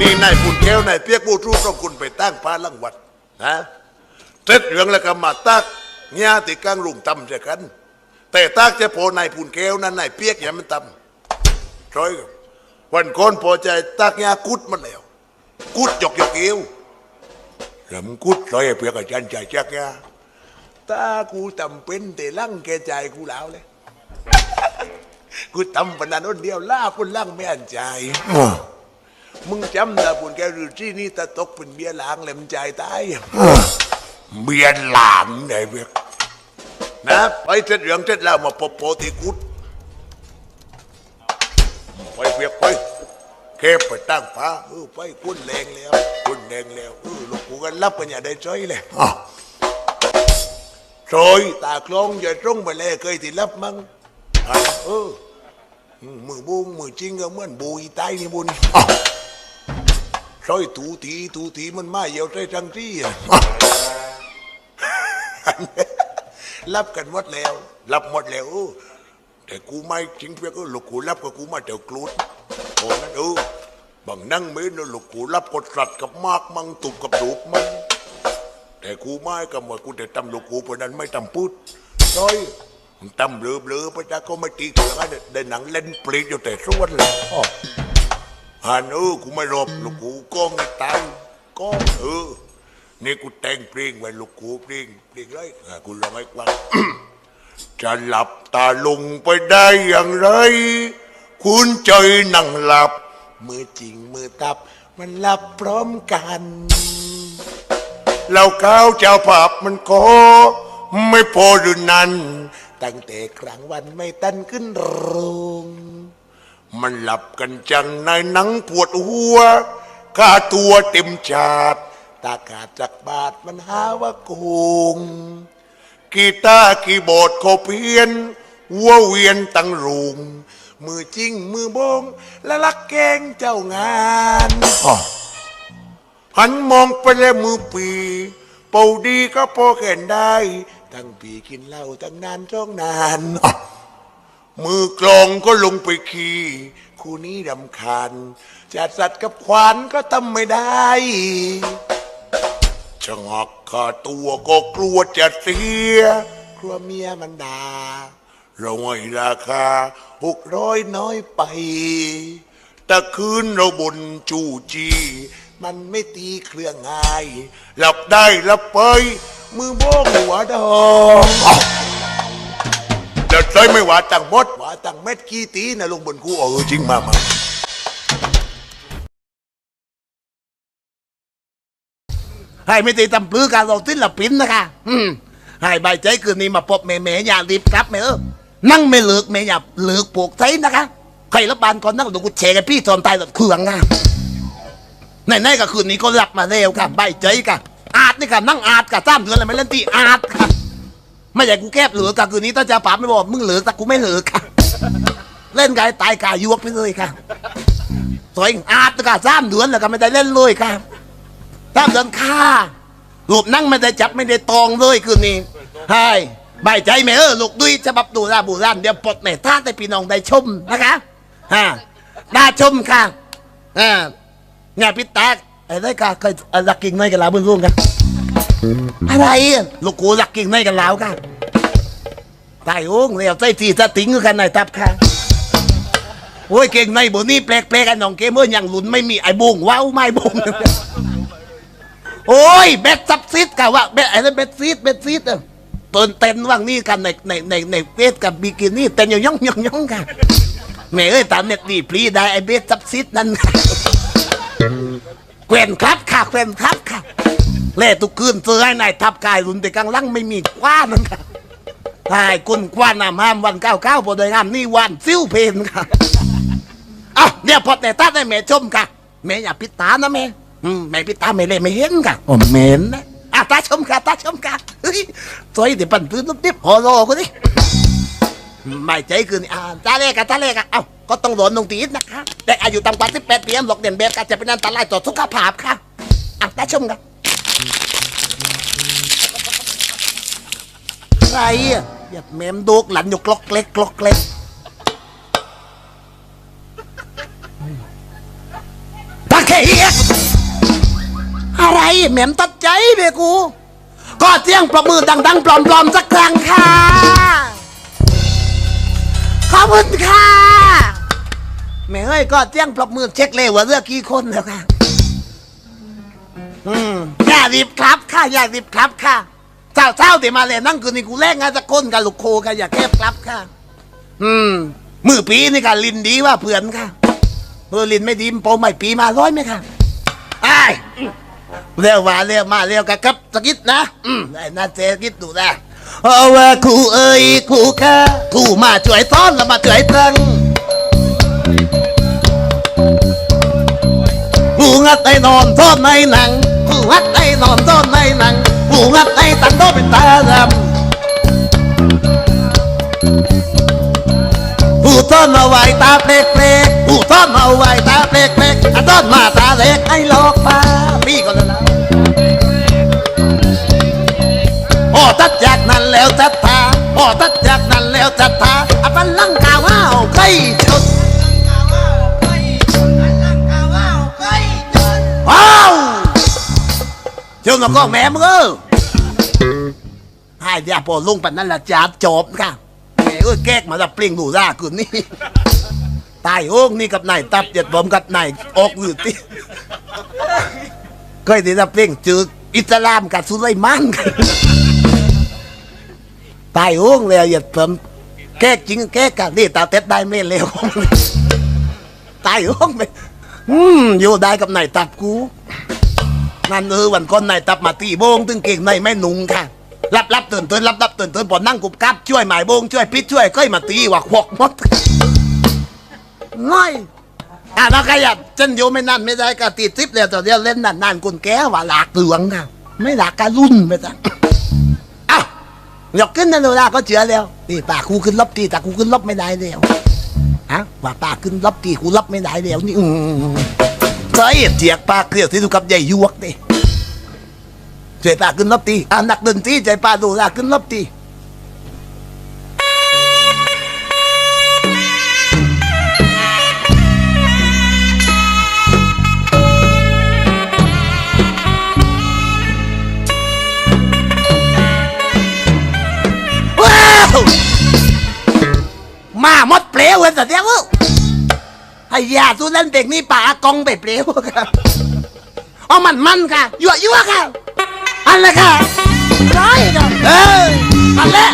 นี้นายปุ่นแก้วนายเปียกบูทูต้องคุณไปตั้งพาลังวัดนะเสร็จเรื่องแล้วก็มาตักเงี้ยติดกลางลุงตำเสียกัน แต่ตักจะโพนายปุ่นแก้วนั้นนายเปียกอย่ามันตำร้อยกับวันก่อนพอใจตักเงี้ยกุดมันแล้ว กุดหยอกหยอกเอวแล้วมันกุดร้อยเปียกอาจารย์ใจแจักเงี้ยตากูจำเป็นแต่ลั่งแกใจกูแล้วเลยกูทำปนันนเดียวล่าคนล่างไม่อันใจ มึงจำนะปุ่นแกรือที่นี่ตะตกเป็นเบียร์หลางเลยมันใจตายเบียร์หลางไหนเบียนะไปเสร็จเรื่องเสร็จแล้วมาพบโพธิกุดไปเบียกไปแค่ไปตั้งฟ้าเออไปคุณแรงแล้วคุณแรงแล้วเออลูกกูกันรับกันอย่าได้จ้อยเลยซอยตาคลองอย่าตรงไปเลยเคยที่รับมั้งอะเออมือบุงมือจริงก็เหมือนบุยใต้นี่บุญ ซอยถูทีถูทีมันมาเหี่ยวใจจังที่อะรับกันหมดแล้วรับหมดแล้วแต่กูไม่จริงเพียงก็ลูกกูรับกับกูมาเดี๋ยวกรูดโอ้นั่นเออบางนั่งเม้นลูกกูรับกดสัตว์กับมากมังตุบกับดูกมันแต่กูไม่กับว่ากูแต่ตำลูกกูเพราะนั้นไม่ตำพูดซอยมึงตำเบลอเบลอๆไปจ้าก็ไม่ตีกันได้หนังเล่นปลีกอยู่แต่ส่วนเลย ฮันเออกูไม่รบลูกกูก้องตายก้องเออนี่กูแต่งเพลงไว้ลูกกูเพลงเพลงไรอะกูลองให้ฟังจะหลับตาลงไปได้อย่างไร คุณใจนั่งหลับ มือจริงมือตับ มันหลับพร้อมกันเราข้าวเจ้าภาพมันก็ไม่พอหรือนั้น ตั้งแต่ครั้งวันไม่ตันขึ้นโรง มันหลับกันจังในหนังปวดหัวค่าตัวเต็มชาดตากาดจากบาทมันหาว่าโกงกีตาร์คีย์บอร์ดเขาเพี้ยนหัวเวียนตั้งรุงมือจริงมือบง และลักแกงเจ้างานหันมองไปแล้วมือปีเป่าดีก็พอแข่นได้ ทั้งปีกินเหล้าตั้งนานจ้องนานอ้อ มือกลองก็ลงไปขี่คู่นี้ดำคาญจัดสัตว์กับขวานก็ทำไม่ได้ชะงักขาตัวก็กลัวจะเสียกลัวเมียมันด่าเราให้ราคาหกร้อยน้อยไปแต่คืนเราบนจูจี มันไม่ตีเครื่องง่าย หลับได้หลับไป มือโบกหัวดอง เลยไม่วาตังมดว่าตังเม็ดกี่ตีนะลงบนกูเออจริงมามาให้ไม่ตีตำปลื้อการเราศิละปิ้นนะคะอืมให้ใบใจคืนนี้มาพบแม่แม่อย่ารีบกลับแม่เออนั่งไม่เลิกแม่อย่าเลิกปลูกใจนะคะใครรับบานก่อนนั่งดูกูเชกันพี่ตอนตายหลอดเครื่องอะในในๆก็คืนนี้ก็รับมาเร็วค่ะใบใจค่ะอาร์ตนี่ค่ะนั่งอาร์ตค่ะจ้ามเดือนอะไรไม่เล่นที่อาร์ตค่ะ ไม่ใช่กูแคบเหลือค่ะคืนนี้ถ้าจะป๋าไม่บอกมึงเหลือแต่กูไม่เหลือค่ะ เล่นกายตายกายยวกไปเลยค่ะสวยอาร์ตค่ะจ้ามเดือนแล้วก็ไม่ได้เล่นเลยค่ะตามเดินค่าลูกนั่งไม่ได้จับไม่ได้ตองเลยคืนนี้ให้ใบใจไหมเออลูกดุยฉบับดูราบูรานเดี๋ยวปลดแม่ท่าแต่พี่น้องได้ชมนะคะฮะได้ชมค่ะอ่าเนี่ยพี่ตาไอ้ได้ค่ะเคยรักกิ่งในกันล้วเพื่อนร่วมกัน อะไรอะลูกกูรักกิ่งในกันแล้วค่ะตายโอ้งเลี้ยวใจทีสติงกันไหนตับค่ะโอ้ยเก่งในบนี่แปลกๆกันน้องเกมเมอร์อย่างหลุนไม่มีไอ้บุ้งว้าวไม่บุ้งโอ้ยเบ็ดซับซิดกะว่าเบ็ดอะไรเบ็ดซีดเบ็ดซีดออต้นเต้นว่างนี่กันในในในในเฟสกับบิกินี่เต้นย่องย่องย่องกันแม่เอ้ยตามเน็ตดีพลีได้ไอ้เบ็ดซับซิดนั่นแควนครับค่ะแควนครับค่ะ เล่ตุกคืนซื้อให้นายทับกายรุนแต่กลางลังไม่มีกว้านั่นค่ะใช่กุนกว้านามห้ามวันเก้าเก้าบไดงามนี่วันซิ้วเพนค่ะอะเนี่ยพอแต่ตาได้แม่ชมค่ะแม่อย่าพิดตานะแม่อืมแม่พิดตาไม่เลยไม่เห็นค่ะโอ้เมนนะอะตาชมค่ะตาชมค่ะเฮ้ยสวยเดี๋ยวปั่นตื้นนิบๆพอรอกูดิไม่ใจคืนอ่าตาเลกอะตาเลกอะเอ้าก็ต้องโดนตรงตีนนะคะเด็กอายุต่ำกว่า18ปีหลอกเด่นแบบการจะเป็นอันตรายต่อสุขภาพค่ะอะตาชมค่ะ ใครอะอย่าเมมดูกหลันอยู่กลอกเล็กกลอกเล็กตาเขียอะไรแหมมตัดใจเบกู ก็เจียงปรบมือดังๆปลอมๆสักครั้งค่ะ ขอบคุณค่ะแม่เอ้ยก็เจียงปรบมือเช็คเลยว่าเลือกกี่คนแล้วค่ะ อืมอย่ารีบครับค่ะอย่ารีบครับค่ะเจ้าเจ้าเดี๋ยวมาเลยนั่งคืนนี่กูแลกงานจะก้นกันลูกโคกันอย่าแคบครับค่ะ อืมมือปีนี่ค่ะลินดีว่าเพื่อนค่ะเออลินไม่ดีมโปรใหม่ปีมาร้อยไหมค่ะไอ้ายเร็วมาเร็วมาเร็วกันครับสกิดนะ อืมได้น่าเจกิดดูนะเอาว่าครูเอ้ยครูค่ะครูมาช่วยต้อนแล้วมาช่วยตั้งครูงัดไอ้นอนซ่อนในหนัง ครูงัดไอ้นอนซ่อนในหนังครูงัดไอ้ตังโตเป็นตาดำผู้ต้นเอาไว้ตาเพลกเพลกผู้ต้นเอาไว้ตาเพลกเพลกอันต้นมาตาเล็กไอ้หลอกฟ้าพี่ก็แล้วนะโอ้ตัดจากนั้นแล้วจัดทาโอ้ตัดจากนั้นแล้วจัดทาอันลังกาวอ้าวใกล้จุด เจ้าหน้าก็แม่มึงเออให้เดี๋ยวพอลุงปันนั่นละจับจบค่ะแม่เอ้ยแก๊กมาดับเปลี่ยงหนูร่าคืนนี้ ตายโอ้งนี่กับนายตับเจ็ดบอมกับนายออกหรือติเคยได้ดับเปลี่ยงจืออิสลามกับสุไลมานกันตายโอ้งเลยอย่าเพิ่มแก้จริงแก้กันนี่ตาเต็ดได้ไม่เร็วตายโอ้งไปอืมอยู่ได้กับนายตับกู นั่นเออวันก่อนนายตับมาตีโบงตึงเก่งในไม่นุงค่ะรับรับตื่นตื่นรับรับตื่นตื่นพอนั่งกุบกับช่วยหมายโบงช่วยพิษช่วยก้อยมาตีหว่าขวกหมดง่อยอะแล้วก็อยากฉันอยู่ไม่นั่นไม่ได้ก็ตีทิปเลยตอนเดียวเล่นนั่นนั่นกุนแก้ว่าหลากเหลืองค่ะไม่หลากการรุ่นไปจ้ะอ้าวหยกขึ้นนั่นเลยก็เชื่อแล้วนี่ปากกูขึ้นลบตีแต่กูขึ้นลบไม่ได้แล้วฮะว่าปากขึ้นลบตีกูลบไม่ได้แล้วนี่อืม เคยเจียกปากเกลียวที่ดูกับใหญ่ยวกดิใจปากขึ้นลบตีอ่านักดนตรีใจปากดูลาขึ้นลบตีว้าวมาหมดเปลวเลยแต่เดียวไอ้ ยาสุนันเด็กนี่ป่ากองไปเปลวครับเอามันมันค่ะยั่วยั่วค่ะอันเลยค่ะร้อยค่ะเอออันละ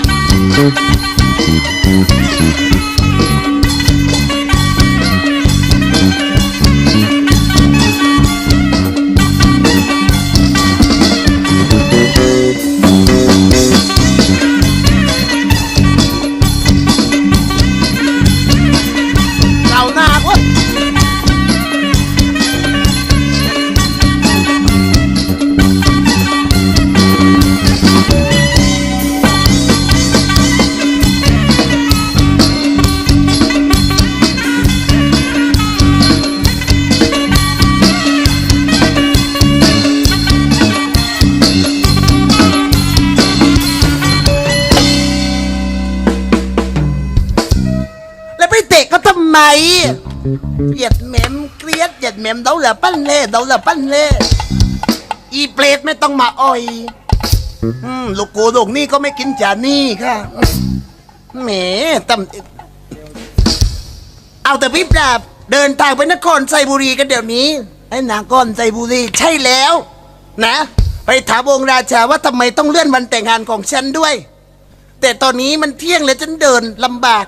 เหยียดแหมมเกลียดเหยียดแหมมเดาเหละปั้นเล่เดาเหละปั้นเล่อีเปรตไม่ต้องมาอ่อยอืมลูกกูลูกนี่ก็ไม่กินจานี่ค่ะแหมตำเอาแต่พี่ปราบเดินทางไปนครไซบุรีกันเดี๋ยวนี้ไอ้นางก้อนไซบุรีใช่แล้ว นะ ไปถามองค์ราชาว่าทำไมต้องเลื่อนวันแต่งงานของฉันด้วย แต่ตอนนี้มันเที่ยงแล้วฉันเดินลำบาก